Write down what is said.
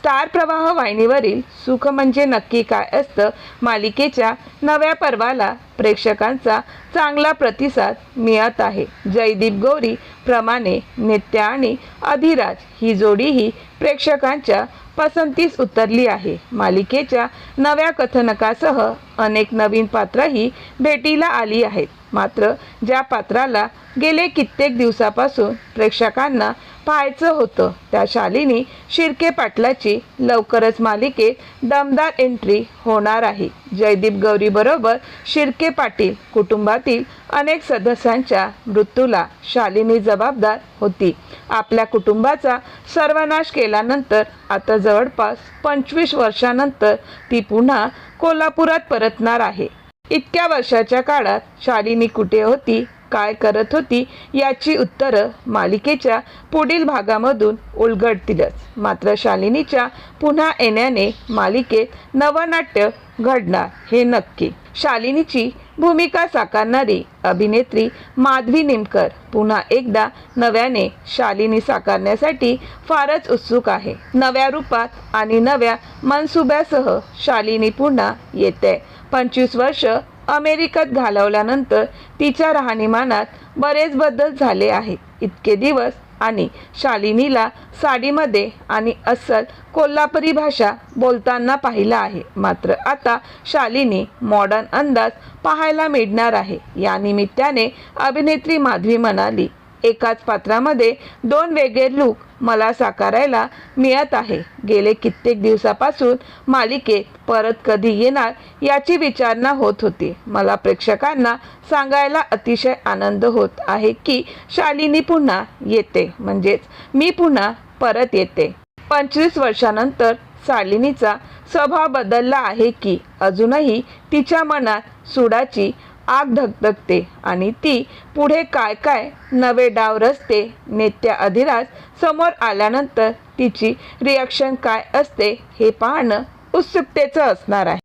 Star प्रवाह वाहिनीवरील सुख म्हणजे नक्की काय असतं मालिकेच्या नव्या पर्वाला प्रेक्षकांचा चांगला प्रतिसाद मिळत आहे. जयदीप गौरी प्रमाणे नित्या आणि अधिराज ही जोडीही प्रेक्षकांच्या पसंतीस उतरली आहे. मालिकेच्या नव्या कथनकासह अनेक नवीन पात्रही भेटीला आली आहेत. मात्र ज्या पात्राला गेले कित्येक दिवसापासून प्रेक्षकांना पाहायचं होतं. त्या शालिनी शिर्के पाटलाची लवकरच मालिकेत दमदार एंट्री होणार आहे. जयदीप गौरीबरोबर शिर्के पाटील कुटुंबातील अनेक सदस्यांच्या मृत्यूला शालिनी जबाबदार होती. आपल्या कुटुंबाचा सर्वनाश केल्यानंतर आता जवळपास पंचवीस वर्षानंतर ती पुन्हा कोल्हापुरात परतणार आहे. इतक्या वर्षाच्या काळात शालिनी कुठे होती? काय करत होती याची उत्तरं मालिकेच्या पुढील भागामधून उलगडतीलच. मात्र शालिनीच्या पुन्हा येण्याने मालिकेत नवनाट्य घडणार हे नक्की. शालिनीची भूमिका साकारणारी अभिनेत्री माधवी निमकर पुन्हा एकदा नव्याने शालिनी साकारण्यासाठी फारच उत्सुक आहे. नव्या रूपात आणि नव्या मनसुब्यासह शालिनी पुन्हा येते. पंचवीस वर्ष अमेरिकेत घालवल्यानंतर तिच्या राहणीमानात बरेच बदल झाले आहेत. इतके दिवस आणि शालिनीला साडीमध्ये आणि अस्सल कोल्हापुरी भाषा बोलताना पाहिलं आहे. मात्र आता शालिनी मॉडर्न अंदाज पाहायला मिळणार आहे. या निमित्ताने अभिनेत्री माधवी म्हणाली एकाच पात्रामध्ये दोन वेगळे लूक मला साकारायला मिळत आहे. गेले कित्येक दिवसापासून मालिकेत परत कधी येणार याची विचारणा होत होती. मला प्रेक्षकांना सांगायला अतिशय आनंद होत आहे की शालिनी पुन्हा येते. म्हणजेच मी पुन्हा परत येते. पंचवीस वर्षानंतर शालिनीचा स्वभाव बदलला आहे की अजूनही तिच्या मनात सुडाची आग धकधकते आणि ती पुढे काय काय नवे डाव रचते नेत्या अधिराज समोर आल्यानंतर तिची रिॲक्शन काय असते हे पाहणं उत्सुकतेचं असणार आहे.